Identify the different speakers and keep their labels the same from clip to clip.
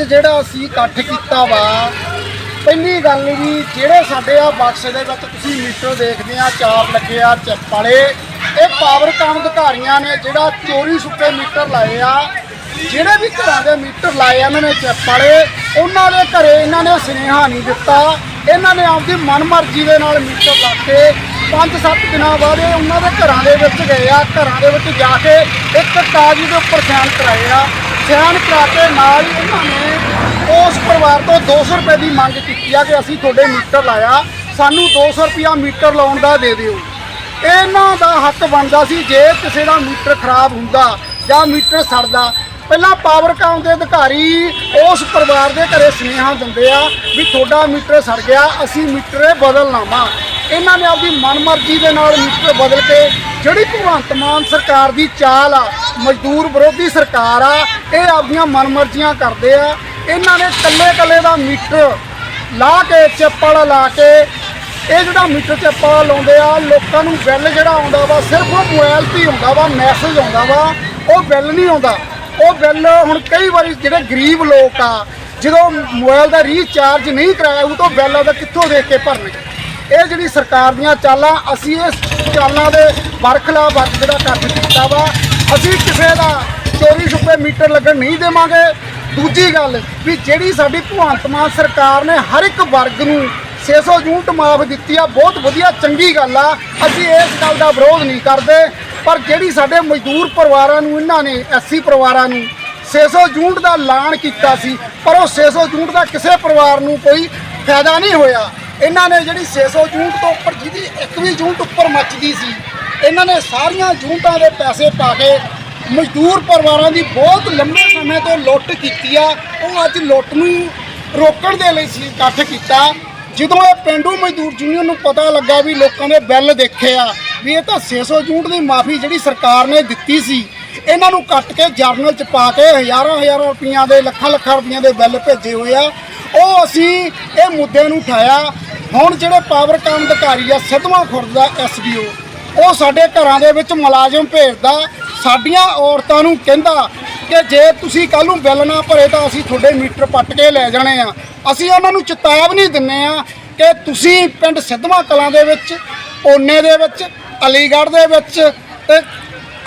Speaker 1: ਅੱਜ ਜਿਹੜਾ ਅਸੀਂ ਇਕੱਠ ਕੀਤਾ ਵਾ, ਪਹਿਲੀ ਗੱਲ ਵੀ ਜਿਹੜੇ ਸਾਡੇ ਆ ਬਕਸੇ ਦੇ ਵਿੱਚ ਤੁਸੀਂ ਮੀਟਰ ਦੇਖਦੇ ਆ, ਚਾਪ ਲੱਗੇ ਆ, ਚਿੱਪ ਵਾਲੇ, ਇਹ ਪਾਵਰਕਾਮ ਅਧਿਕਾਰੀਆਂ ਨੇ ਜਿਹੜਾ ਚੋਰੀ ਸੁੱਕੇ ਮੀਟਰ ਲਾਏ ਆ, ਜਿਹੜੇ ਵੀ ਘਰਾਂ ਦੇ ਮੀਟਰ ਲਾਏ ਆ ਇਹਨਾਂ ਨੇ ਚਿੱਪ ਵਾਲੇ, ਉਹਨਾਂ ਦੇ ਘਰੇ ਇਹਨਾਂ ਨੇ ਸੁਨੇਹਾ ਨਹੀਂ ਦਿੱਤਾ, ਇਹਨਾਂ ਨੇ ਆਪਦੀ ਮਨਮਰਜ਼ੀ ਦੇ ਨਾਲ ਮੀਟਰ ਲਾ ਕੇ 5-7 ਦਿਨਾਂ ਬਾਅਦ ਇਹ ਉਹਨਾਂ ਦੇ ਘਰਾਂ ਦੇ ਵਿੱਚ ਗਏ ਆ, ਘਰਾਂ ਦੇ ਵਿੱਚ ਜਾ ਕੇ ਇੱਕ ਕਾਗਜ਼ ਦੇ ਉੱਪਰ ਸਾਈਨ ਕਰਾਏ ਆ। ਸਾਈਨ ਕਰਾ ਕੇ ਨਾਲ ਹੀ ਇਹਨਾਂ ਨੇ ਉਸ ਪਰਿਵਾਰ ਤੋਂ 200 ਰੁਪਏ ਦੀ ਮੰਗ ਕੀਤੀ ਆ ਕਿ ਅਸੀਂ ਤੁਹਾਡੇ ਮੀਟਰ ਲਾਇਆ, ਸਾਨੂੰ 200 ਰੁਪਿਆ ਮੀਟਰ ਲਾਉਣ ਦਾ ਦੇ ਦਿਓ। ਇਹਨਾਂ ਦਾ ਹੱਕ ਬਣਦਾ ਸੀ ਜੇ ਕਿਸੇ ਦਾ ਮੀਟਰ ਖਰਾਬ ਹੁੰਦਾ ਜਾਂ ਮੀਟਰ ਸੜਦਾ, ਪਹਿਲਾਂ ਪਾਵਰਕਾਮ ਦੇ ਅਧਿਕਾਰੀ ਉਸ ਪਰਿਵਾਰ ਦੇ ਘਰੇ ਸੁਨੇਹਾ ਦਿੰਦੇ ਆ ਵੀ ਤੁਹਾਡਾ ਮੀਟਰ ਸੜ ਗਿਆ, ਅਸੀਂ ਮੀਟਰ ਬਦਲ ਲਾਵਾਂ ਇਹਨਾਂ ਨੇ ਆਪਦੀ ਮਨਮਰਜ਼ੀ ਦੇ ਨਾਲ ਮੀਟਰ ਬਦਲ ਕੇ ਜਿਹੜੀ ਭਗਵੰਤ ਮਾਨ ਸਰਕਾਰ ਦੀ ਚਾਲ ਆ, ਮਜ਼ਦੂਰ ਵਿਰੋਧੀ ਸਰਕਾਰ ਆ, ਇਹ ਆਪਦੀਆਂ ਮਨਮਰਜ਼ੀਆਂ ਕਰਦੇ ਆ। ਇਹਨਾਂ ਨੇ ਕੱਲੇ ਕੱਲੇ ਦਾ ਮੀਟਰ ਲਾ ਕੇ ਚਿੱਪ ਲਾ ਕੇ ਇਹ ਜਿਹੜਾ ਮੀਟਰ ਚਿੱਪ ਲਾਉਂਦੇ ਆ, ਲੋਕਾਂ ਨੂੰ ਬਿੱਲ ਜਿਹੜਾ ਆਉਂਦਾ ਵਾ, ਸਿਰਫ ਉਹ ਮੋਬਾਈਲ ਤੇ ਹੀ ਆਉਂਦਾ ਵਾ, ਮੈਸੇਜ ਆਉਂਦਾ ਵਾ, ਉਹ ਬਿੱਲ ਨਹੀਂ ਆਉਂਦਾ। ਉਹ ਬਿੱਲ ਹੁਣ ਕਈ ਵਾਰੀ ਜਿਹੜੇ ਗਰੀਬ ਲੋਕ ਆ, ਜਦੋਂ ਮੋਬਾਈਲ ਦਾ ਰੀਚਾਰਜ ਨਹੀਂ ਕਰਾਇਆ ਉਹ ਤੋਂ ਬਿੱਲ ਉਹਦਾ ਕਿੱਥੋਂ ਦੇਖ ਕੇ ਭਰਨਗੇ? ਇਹ ਜਿਹੜੀ ਸਰਕਾਰ ਦੀਆਂ ਚਾਲਾਂ, ਅਸੀਂ ਇਸ ਚਾਲਾਂ ਦੇ ਬਰਖਲਾਫ ਅੱਜ ਜਿਹੜਾ ਕੱਟ ਕੀਤਾ ਵਾ, ਅਸੀਂ ਕਿਸੇ ਦਾ ਚੋਰੀ ਛੁਪੇ ਮੀਟਰ ਲੱਗਣ ਨਹੀਂ ਦੇਵਾਂਗੇ। ਦੂਜੀ ਗੱਲ ਵੀ ਜਿਹੜੀ ਸਾਡੀ ਭਗਵੰਤ ਮਾਨ ਸਰਕਾਰ ਨੇ ਹਰ ਇੱਕ ਵਰਗ ਨੂੰ 600 ਯੂਨਿਟ ਮਾਫ ਦਿੱਤੀ ਆ, ਬਹੁਤ ਵਧੀਆ, ਚੰਗੀ ਗੱਲ ਆ। ਅਸੀਂ ਇਸ ਗੱਲ ਦਾ ਵਿਰੋਧ ਨਹੀਂ ਕਰਦੇ, ਪਰ ਜਿਹੜੀ ਸਾਡੇ ਮਜ਼ਦੂਰ ਪਰਿਵਾਰਾਂ ਨੂੰ, ਇਹਨਾਂ ਨੇ ਐਸਸੀ ਪਰਿਵਾਰਾਂ ਨੂੰ 600 ਯੂਨਿਟ ਦਾ ਐਲਾਨ ਕੀਤਾ ਸੀ, ਪਰ ਉਹ 600 ਯੂਨਿਟ ਦਾ ਕਿਸੇ ਪਰਿਵਾਰ ਨੂੰ ਕੋਈ ਫਾਇਦਾ ਨਹੀਂ ਹੋਇਆ। ਇਹਨਾਂ ਨੇ ਜਿਹੜੀ 600 ਯੂਨਿਟ ਤੋਂ ਉੱਪਰ, ਜਿਹਦੀ ਇੱਕ ਵੀ ਯੂਨਿਟ ਉੱਪਰ ਮੱਚਦੀ ਸੀ, ਇਹਨਾਂ ਨੇ ਸਾਰੀਆਂ ਯੂਨਿਟਾਂ ਦੇ ਪੈਸੇ ਪਾ ਕੇ ਮਜ਼ਦੂਰ ਪਰਿਵਾਰਾਂ ਦੀ ਬਹੁਤ ਲੰਬੇ ਸਮੇਂ ਤੋਂ ਲੁੱਟ ਕੀਤੀ ਆ। ਉਹ ਅੱਜ ਲੁੱਟ ਨੂੰ ਰੋਕਣ ਦੇ ਲਈ ਸੀ, ਇਕੱਠ ਕੀਤਾ। ਜਦੋਂ ਇਹ ਪਿੰਡੂ ਮਜ਼ਦੂਰ ਯੂਨੀਅਨ ਨੂੰ ਪਤਾ ਲੱਗਾ ਵੀ ਲੋਕਾਂ ਨੇ ਬਿੱਲ ਦੇਖੇ ਆ, ਵੀ ਇਹ ਤਾਂ 600 ਯੂਨਿਟ ਦੀ ਮਾਫੀ ਜਿਹੜੀ ਸਰਕਾਰ ਨੇ ਦਿੱਤੀ ਸੀ, ਇਹਨਾਂ ਨੂੰ ਕੱਟ ਕੇ ਜਰਨਲ ਚ ਪਾ ਕੇ ਹਜ਼ਾਰਾਂ ਹਜ਼ਾਰਾਂ ਰੁਪਈਆਂ ਦੇ, ਲੱਖਾਂ ਲੱਖਾਂ ਰੁਪਈਆਂ ਦੇ ਬਿੱਲ ਭੇਜੇ ਹੋਏ ਆ। ਉਹ ਅਸੀਂ ਇਹ ਮੁੱਦੇ ਨੂੰ ਉਠਾਇਆ ਹੁਣ ਜਿਹੜੇ ਪਾਵਰ ਕਾਮ ਅਧਿਕਾਰੀ ਆ, ਸਿੱਧਵਾਂ ਖੁਰਦ ਦਾ ਐਸਡੀਓ ਉਹ ਸਾਡੇ ਘਰਾਂ ਦੇ ਵਿੱਚ ਮੁਲਾਜ਼ਮ ਭੇਜਦਾ, ਸਾਡੀਆਂ ਔਰਤਾਂ ਨੂੰ ਕਹਿੰਦਾ ਕਿ ਜੇ ਤੁਸੀਂ ਕੱਲ ਨੂੰ ਬਿੱਲ ਨਾ ਭਰੇ ਤਾਂ ਅਸੀਂ ਤੁਹਾਡੇ ਮੀਟਰ ਪੱਟ ਕੇ ਲੈ ਜਾਣੇ ਆ। ਅਸੀਂ ਉਹਨਾਂ ਨੂੰ ਚੇਤਾਵਨੀ ਦਿੰਨੇ ਆ ਕਿ ਤੁਸੀਂ ਪਿੰਡ ਸਿੱਧਵਾਂ ਕਲਾਂ ਦੇ ਵਿੱਚ, ਓਨੇ ਦੇ ਵਿੱਚ, ਅਲੀਗੜ੍ਹ ਦੇ ਵਿੱਚ ਤੇ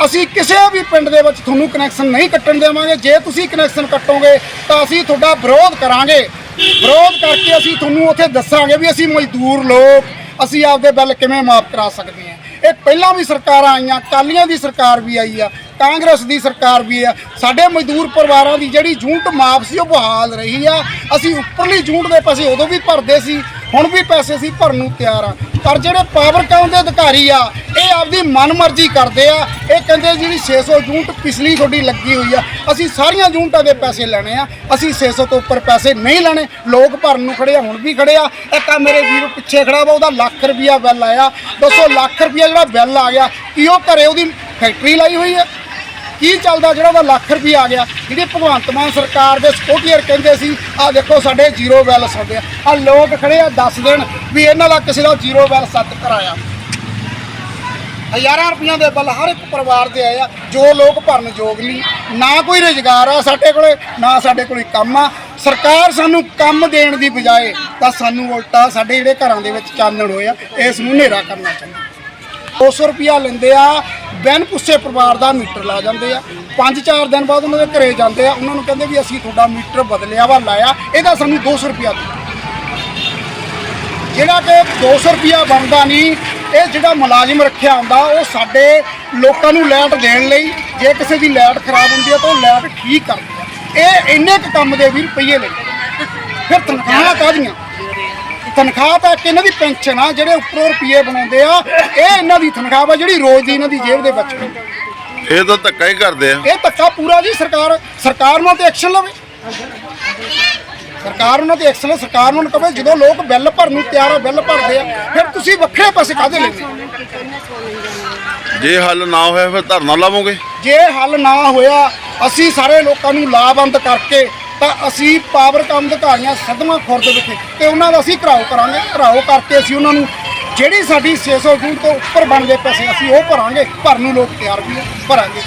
Speaker 1: ਅਸੀਂ ਕਿਸੇ ਵੀ ਪਿੰਡ ਦੇ ਵਿੱਚ ਤੁਹਾਨੂੰ ਕਨੈਕਸ਼ਨ ਨਹੀਂ ਕੱਟਣ ਦੇਵਾਂਗੇ। ਜੇ ਤੁਸੀਂ ਕਨੈਕਸ਼ਨ ਕੱਟੋਗੇ ਤਾਂ ਅਸੀਂ ਤੁਹਾਡਾ ਵਿਰੋਧ ਕਰਾਂਗੇ। ਵਿਰੋਧ ਕਰਕੇ ਅਸੀਂ ਤੁਹਾਨੂੰ ਉੱਥੇ ਦੱਸਾਂਗੇ ਵੀ ਅਸੀਂ ਮਜ਼ਦੂਰ ਲੋਕ, ਅਸੀਂ ਆਪਦੇ ਬਿੱਲ ਕਿਵੇਂ ਮਾਫ ਕਰਾ ਸਕਦੇ ਹਾਂ। ਇਹ ਪਹਿਲਾਂ ਵੀ ਸਰਕਾਰਾਂ ਆਈਆਂ ਕਾਲੀਆਂ ਦੀ ਸਰਕਾਰ ਵੀ ਆਈ ਆ, ਕਾਂਗਰਸ ਦੀ ਸਰਕਾਰ ਵੀ ਆ। ਸਾਡੇ ਮਜ਼ਦੂਰ ਪਰਿਵਾਰਾਂ ਦੀ ਜਿਹੜੀ ਯੂਨਿਟ ਮਾਫ ਸੀ, ਉਹ ਬਹਾਲ ਰਹੀ ਆ। ਅਸੀਂ ਉੱਪਰਲੀ ਯੂਨਿਟ ਦੇ ਪੈਸੇ ਉਦੋਂ ਵੀ ਭਰਦੇ ਸੀ, ਹੁਣ ਵੀ ਪੈਸੇ ਅਸੀਂ ਭਰਨ ਨੂੰ ਤਿਆਰ ਆ। ਪਰ ਜਿਹੜੇ ਪਾਵਰਕਾਮ ਦੇ ਅਧਿਕਾਰੀ ਆ ਇਹ ਆਪਦੀ ਮਨਮਰਜ਼ੀ ਕਰਦੇ ਆ। ਇਹ ਕਹਿੰਦੇ ਜਿਹੜੀ 600 ਯੂਨਿਟ ਪਿਛਲੀ ਤੁਹਾਡੀ ਲੱਗੀ ਹੋਈ ਆ, ਅਸੀਂ ਸਾਰੀਆਂ ਯੂਨਿਟਾਂ ਦੇ ਪੈਸੇ ਲੈਣੇ ਆ। ਅਸੀਂ 600 ਤੋਂ ਉੱਪਰ ਪੈਸੇ ਨਹੀਂ ਲੈਣੇ। ਲੋਕ ਭਰਨ ਨੂੰ ਖੜੇ ਆ, ਹੁਣ ਵੀ ਖੜੇ ਆ। ਇੱਕ ਆ ਮੇਰੇ ਵੀਰ ਪਿੱਛੇ ਖੜਾ ਵਾ, ਉਹਦਾ ਲੱਖ ਰੁਪਿਆ ਬਿੱਲ ਆਇਆ। ਦੱਸੋ, ਲੱਖ ਰੁਪਿਆ ਜਿਹੜਾ ਬਿੱਲ ਆ ਗਿਆ, ਕੀ ਉਹ ਘਰੇ ਉਹਦੀ ਫੈਕਟਰੀ ਲਾਈ ਹੋਈ ਹੈ ਕੀ ਚੱਲਦਾ ਜਿਹੜਾ ਉਹਦਾ ਲੱਖ ਰੁਪਏ ਆ ਗਿਆ? ਜਿਹੜੇ ਭਗਵੰਤ ਮਾਨ ਸਰਕਾਰ ਦੇ ਸਪੋਰਟੀਅਰ ਕਹਿੰਦੇ ਸੀ ਆ ਦੇਖੋ ਸਾਡੇ ਜ਼ੀਰੋ ਬੈਲੈਂਸ ਹੁੰਦੇ ਆ। ਆ ਲੋਕ ਖੜੇ ਆ, ਦੱਸ ਦੇਣ ਵੀ ਇਹਨਾਂ ਦਾ ਕਿਸੇ ਦਾ ਜ਼ੀਰੋ ਬੈਲੈਂਸ ਸੱਤ ਕਰਾਇਆ। ਹਜ਼ਾਰਾਂ ਰੁਪਈਆਂ ਦੇ ਬਿੱਲ ਹਰ ਇੱਕ ਪਰਿਵਾਰ ਦੇ ਆਏ ਆ, ਜੋ ਲੋਕ ਭਰਨ ਯੋਗ ਨਹੀਂ। ਨਾ ਕੋਈ ਰੁਜ਼ਗਾਰ ਆ ਸਾਡੇ ਕੋਲੇ, ਨਾ ਸਾਡੇ ਕੋਲੇ ਕੰਮ ਆ। ਸਰਕਾਰ ਸਾਨੂੰ ਕੰਮ ਦੇਣ ਦੀ ਬਜਾਏ ਤਾਂ ਸਾਨੂੰ ਉਲਟਾ ਸਾਡੇ ਜਿਹੜੇ ਘਰਾਂ ਦੇ ਵਿੱਚ ਚਾਨਣ ਹੋਇਆ ਇਸ ਨੂੰ ਹਨੇਰਾ ਕਰਨਾ ਚਾਹੁੰਦੀ। 200 ਰੁਪਿਆ ਲੈਂਦੇ ਆ ਬੈਨ ਪੁੱਸੇ ਪਰਿਵਾਰ ਦਾ ਮੀਟਰ ਲਾ ਜਾਂਦੇ ਆ। 5-4 ਦਿਨ ਬਾਅਦ ਉਹਨਾਂ ਦੇ ਘਰੇ ਜਾਂਦੇ ਆ, ਉਹਨਾਂ ਨੂੰ ਕਹਿੰਦੇ ਵੀ ਅਸੀਂ ਤੁਹਾਡਾ ਮੀਟਰ ਬਦਲਿਆ ਵਾ, ਲਾਇਆ। ਇਹਦਾ ਸਾਨੂੰ 200 ਰੁਪਿਆ ਦਿਓ ਜਿਹੜਾ ਕਿ 200 ਰੁਪਿਆ ਬਣਦਾ ਨਹੀਂ ਇਹ ਜਿਹੜਾ ਮੁਲਾਜ਼ਮ ਰੱਖਿਆ ਹੁੰਦਾ ਉਹ ਸਾਡੇ ਲੋਕਾਂ ਨੂੰ ਲਾਈਟ ਦੇਣ ਲਈ ਜੇ ਕਿਸੇ ਦੀ ਲਾਈਟ ਖਰਾਬ ਹੁੰਦੀ ਹੈ ਤਾਂ ਉਹ ਲਾਈਟ ਠੀਕ ਕਰਦੀ ਆ। ਇਹ ਇੰਨੇ ਕੁ ਕੰਮ ਦੇ ਵੀ ਰੁਪਈਏ ਲੈਂਦੇ ਫਿਰ ਤਨਖਾਹਾਂ ਕਾਹਦੀਆਂ? ਤਨਖਾਹ ਤਾਂ ਇੱਕ ਇਹਨਾਂ ਦੀ ਪੈਨਸ਼ਨ ਆ ਜਿਹੜੇ ਉੱਪਰੋਂ ਰੁਪਏ ਬਣਾਉਂਦੇ ਆ ਇਹ ਇਹਨਾਂ ਦੀ ਤਨਖਾਹ ਵਾ ਜਿਹੜੀ ਰੋਜ਼ ਦੀ ਇਹਨਾਂ ਦੀ ਜੇਬ ਦੇ ਵਿੱਚ
Speaker 2: ਇਹ ਤਾਂ ਧੱਕਾ ਹੀ ਕਰਦੇ ਆ।
Speaker 1: ਇਹ ਧੱਕਾ ਪੂਰਾ ਜੀ ਸਰਕਾਰ ਸਰਕਾਰ ਨੂੰ ਤੇ ਐਕਸ਼ਨ ਲਵੇ। ਸਰਕਾਰ ਉਹਨਾਂ ਤੇ ਐਕਸ਼ਨ ਸਰਕਾਰ ਨੂੰ ਕਹੇ ਜਦੋਂ ਲੋਕ ਬਿੱਲ ਭਰਨ ਨੂੰ ਤਿਆਰ ਆ ਬਿੱਲ ਭਰਦੇ ਆ ਫਿਰ ਤੁਸੀਂ ਵੱਖਰੇ ਪੈਸੇ ਕਾਹਦੇ ਲੈਂਦੇ
Speaker 2: ਜੇ ਹੱਲ ਨਾ ਹੋਇਆ ਫਿਰ ਧਰਨਾ ਲਾਵੋਗੇ?
Speaker 1: ਜੇ ਹੱਲ ਨਾ ਹੋਇਆ ਅਸੀਂ ਸਾਰੇ ਲੋਕਾਂ ਨੂੰ ਲਾਭਬੰਦ ਕਰਕੇ ਤਾਂ ਅਸੀਂ ਪਾਵਰ ਕੰਮ ਅਧਿਕਾਰੀਆਂ ਸਦਮਾ ਖੁਰਦ ਵਿਖੇ ਤੇ ਉਹਨਾਂ ਦਾ ਅਸੀਂ ਘਰਾਓ ਕਰਾਂਗੇ। ਘਰਾਓ ਕਰਕੇ ਅਸੀਂ ਉਹਨਾਂ ਨੂੰ ਜਿਹੜੀ ਸਾਡੀ 600 ਯੂਨਿਟ ਤੋਂ ਉੱਪਰ ਬਣਦੇ ਪੈਸੇ ਅਸੀਂ ਉਹ ਭਰਾਂਗੇ। ਭਰਨ ਨੂੰ ਲੋਕ ਤਿਆਰ ਵੀ ਆ ਭਰਾਂਗੇ।